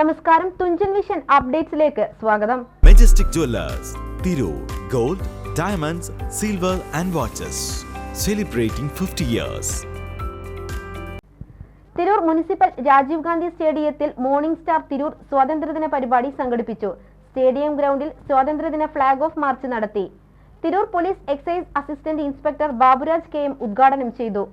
നമസ്കാരം തുഞ്ചൻ വിഷൻ അപ്ഡേറ്റ്സിലേക്ക് സ്വാഗതം. Majestic jewellers Tirur gold diamonds silver and watches celebrating fifty years Tirur municipal Rajiv Gandhi സ്റ്റേഡിയത്തിൽ morning star Tirur സ്വാതന്ത്ര്യദിന പരിപാടി സംഘടിപ്പിച്ചു. സ്റ്റേഡിയം ഗ്രൗണ്ടിൽ സ്വാതന്ത്ര്യദിന ഫ്ളാഗ് ഓഫ് മാർച്ച് നടത്തി. Tirur police excise assistant inspector Baburaj K M ഉദ്ഘാടനം ചെയ്തു.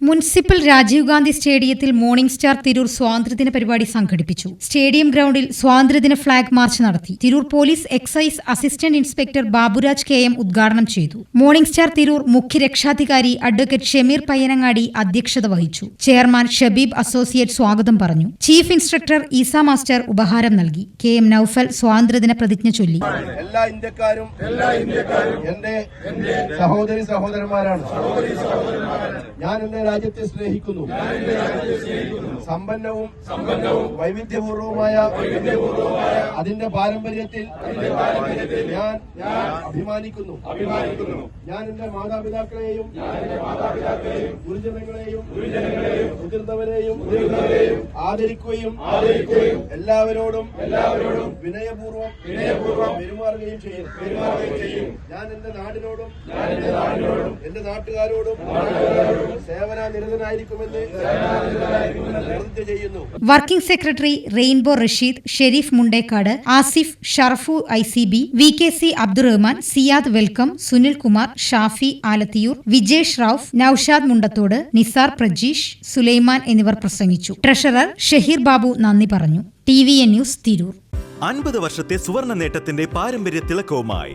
മുനിസിപ്പൽ രാജീവ് ഗാന്ധി സ്റ്റേഡിയത്തിൽ മോർണിംഗ് സ്റ്റാർ തിരൂർ സ്വാതന്ത്ര്യദിന പരിപാടി സംഘടിപ്പിച്ചു. സ്റ്റേഡിയം ഗ്രൗണ്ടിൽ സ്വാതന്ത്ര്യദിന ഫ്ളാഗ് മാർച്ച് നടത്തി. Tirur police excise assistant inspector Baburaj K M ഉദ്ഘാടനം ചെയ്തു. മോർണിംഗ് സ്റ്റാർ തിരൂർ മുഖ്യ രക്ഷാധികാരി അഡ്വക്കേറ്റ് ഷമീർ പയ്യനങ്ങാടി അധ്യക്ഷത വഹിച്ചു. ചെയർമാൻ ഷബീബ് അസോസിയേറ്റ് സ്വാഗതം പറഞ്ഞു. ചീഫ് ഇൻസ്ട്രക്ടർ ഈസ മാസ്റ്റർ ഉപഹാരം നൽകി. കെ എം നൌഫൽ സ്വാതന്ത്ര്യദിന പ്രതിജ്ഞ ചൊല്ലി. എല്ലാ ഇന്ത്യക്കാരും എല്ലാ ഇന്ത്യക്കാരും എന്റെ സഹോദരി സഹോദരന്മാരാണ്. ഞാൻ എന്റെ രാജ്യത്തെ സ്നേഹിക്കുന്നു. സമ്പന്നവും സമ്പന്നവും വൈവിധ്യപൂർവമായ അതിന്റെ പാരമ്പര്യത്തിൽ ഞാൻ അഭിമാനിക്കുന്നു. ഞാൻ എന്റെ മാതാപിതാക്കളെയും ഗുരുജനങ്ങളെയും മുതിർന്നവരെയും ആദരിക്കുകയും എല്ലാവരോടും എല്ലാവരോടും വിനയപൂർവം വിനയപൂർവം പെരുമാറുകയും ചെയ്യും പെരുമാറുകയും ചെയ്യും ഞാൻ എന്റെ നാടിനോടും എന്റെ നാട്ടുകാരോടും സേവന working secretary rainbow Rasheed Shareef Mundekkad Asif Sharafu I C B V K C Abdurahman Siyad welcome Sunil Kumar Shafi Alathiyur Vijesh Rauf Noushad Mundathode Nisar Prajeesh Sulaiman എന്നിവർ പ്രസംഗിച്ചു. ട്രഷറർ ഷഹീർ ബാബു നന്ദി പറഞ്ഞു. T V N news Tirur. അൻപത് വർഷത്തെ സുവർണ നേട്ടത്തിന്റെ പാരമ്പര്യ തിളക്കവുമായി